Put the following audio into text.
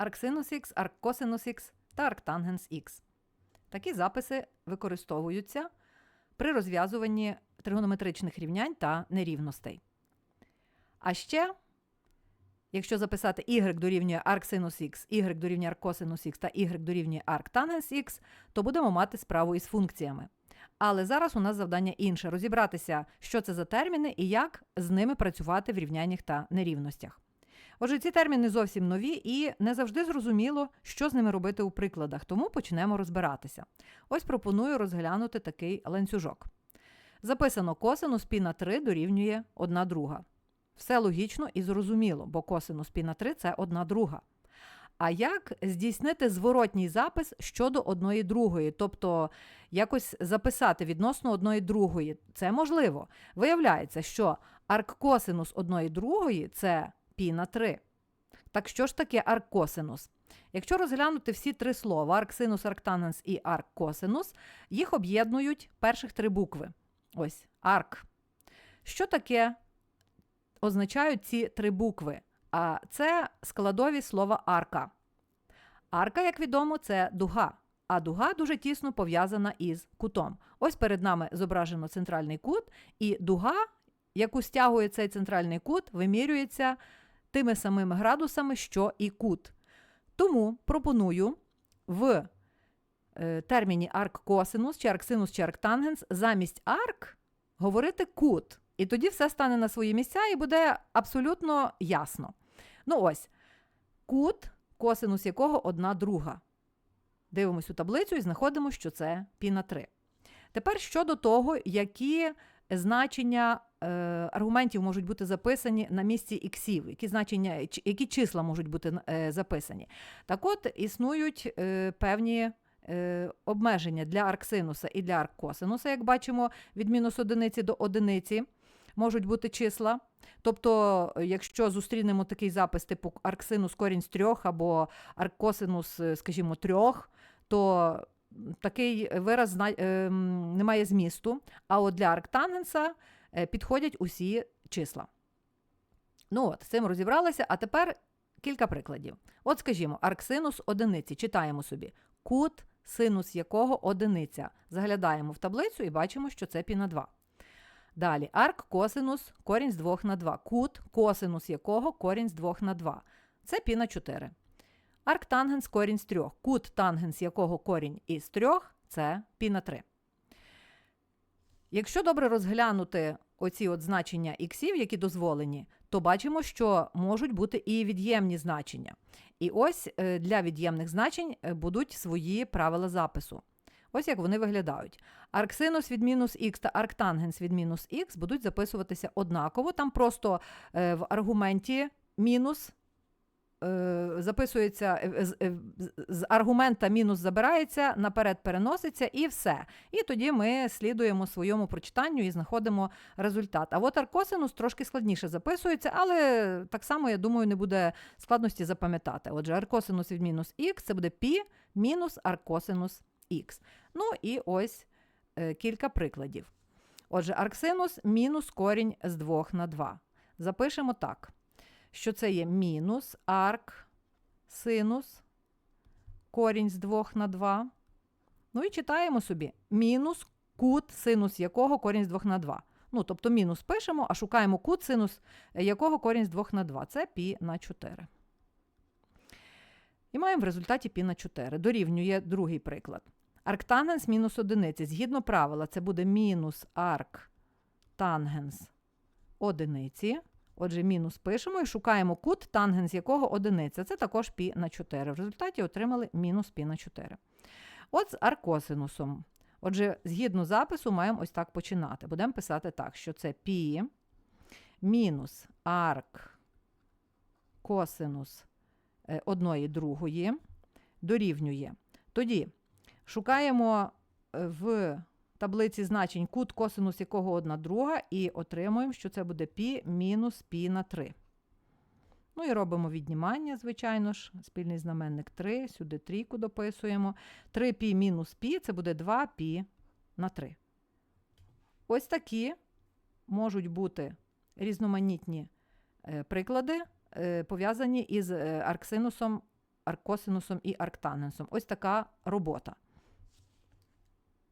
арксинус х, арккосинус х та арктангенс х. Такі записи використовуються при розв'язуванні тригонометричних рівнянь та нерівностей. А ще, якщо записати y дорівнює арксинус х, y дорівнює арккосинус х та y дорівнює арктангенс х, то будемо мати справу із функціями. Але зараз у нас завдання інше розібратися, що це за терміни і як з ними працювати в рівняннях та нерівностях. Отже, ці терміни зовсім нові і не завжди зрозуміло, що з ними робити у прикладах, тому почнемо розбиратися. Ось пропоную розглянути такий ланцюжок. Записано косинус пі на 3 дорівнює 1 друга. Все логічно і зрозуміло, бо косинус пі на 3 це 1 друга. А як здійснити зворотній запис щодо одної другої, тобто якось записати відносно одної другої? Це можливо. Виявляється, що арккосинус одної другої це пі на 3. Так що ж таке арккосинус? Якщо розглянути всі три слова арксинус, арктангенс і арккосинус, їх об'єднують перших три букви. Ось арк. Що таке означають ці три букви? А це складові слова арка. Арка, як відомо, це дуга. А дуга дуже тісно пов'язана із кутом. Ось перед нами зображено центральний кут, і дуга, яку стягує цей центральний кут, вимірюється тими самими градусами, що і кут. Тому пропоную в е, терміні арк-косинус, чи арксинус, чи арктангенс замість арк говорити кут. І тоді все стане на свої місця і буде абсолютно ясно. Ну ось, кут, косинус якого одна друга. Дивимось у таблицю і знаходимо, що це пі на 3. Тепер щодо того, які значення е, аргументів можуть бути записані на місці іксів, які значення, які числа можуть бути е, записані. Так от існують е, певні е, обмеження для арксинуса і для арккосинуса, як бачимо, від мінус одиниці до одиниці можуть бути числа. Тобто, якщо зустрінемо такий запис, типу арксинус корінь з трьох або арккосинус, е, скажімо, трьох, то такий вираз зна- е, не має змісту. А от для арктангенса підходять усі числа. Ну от, з цим розібралися, а тепер кілька прикладів. От, скажімо, арксинус одиниці. Читаємо собі. Кут, синус якого одиниця. Заглядаємо в таблицю і бачимо, що це пі на 2. Далі арк косинус корінь з 2 на 2. Кут, косинус якого корінь з 2 на 2. Це пі на 4. Арк тангенс корінь з 3. Кут тангенс якого корінь із 3 це пі на 3. Якщо добре розглянути оці от значення іксів, які дозволені, то бачимо, що можуть бути і від'ємні значення. І ось е, для від'ємних значень е, будуть свої правила запису. Ось як вони виглядають. Арксинус від мінус х та арктангенс від мінус х будуть записуватися однаково. Там просто е, в аргументі мінус записується е, з, е, з- аргумента мінус забирається, наперед переноситься і все. І тоді ми слідуємо своєму прочитанню і знаходимо результат. А от аркосинус трошки складніше записується, але так само, я думаю, не буде складності запам'ятати. Отже, аркосинус від мінус х це буде пі мінус аркосинус х. Ну і ось е, кілька прикладів. Отже, арксинус мінус корінь з 2 на 2. Запишемо так, що це є мінус арк синус корінь з 2 на 2. Ну і читаємо собі мінус кут, синус якого корінь з 2 на 2. Ну, тобто мінус пишемо, а шукаємо кут, синус е, якого корінь з 2 на 2. Це пі на 4. І маємо в результаті пі на 4. Дорівнює другий приклад. Арктангенс мінус одиниці. Згідно правила, це буде мінус арк тангенс одиниці. Отже, мінус пишемо і шукаємо кут, тангенс якого одиниця. Це також пі на 4. В результаті отримали мінус пі на 4. От з аркосинусом. Отже, згідно запису, маємо ось так починати. Будемо писати так, що це пі мінус арк косинус е, одної другої дорівнює. Тоді шукаємо е, в таблиці значень кут косинус якого одна друга, і отримуємо, що це буде пі мінус пі на 3. Ну і робимо віднімання, звичайно ж, спільний знаменник 3, сюди трійку дописуємо. 3 пі мінус пі це буде 2 пі на 3. Ось такі можуть бути різноманітні е, приклади, е, пов'язані із е, арксинусом арккосинусом і арктангенсом. Ось така робота.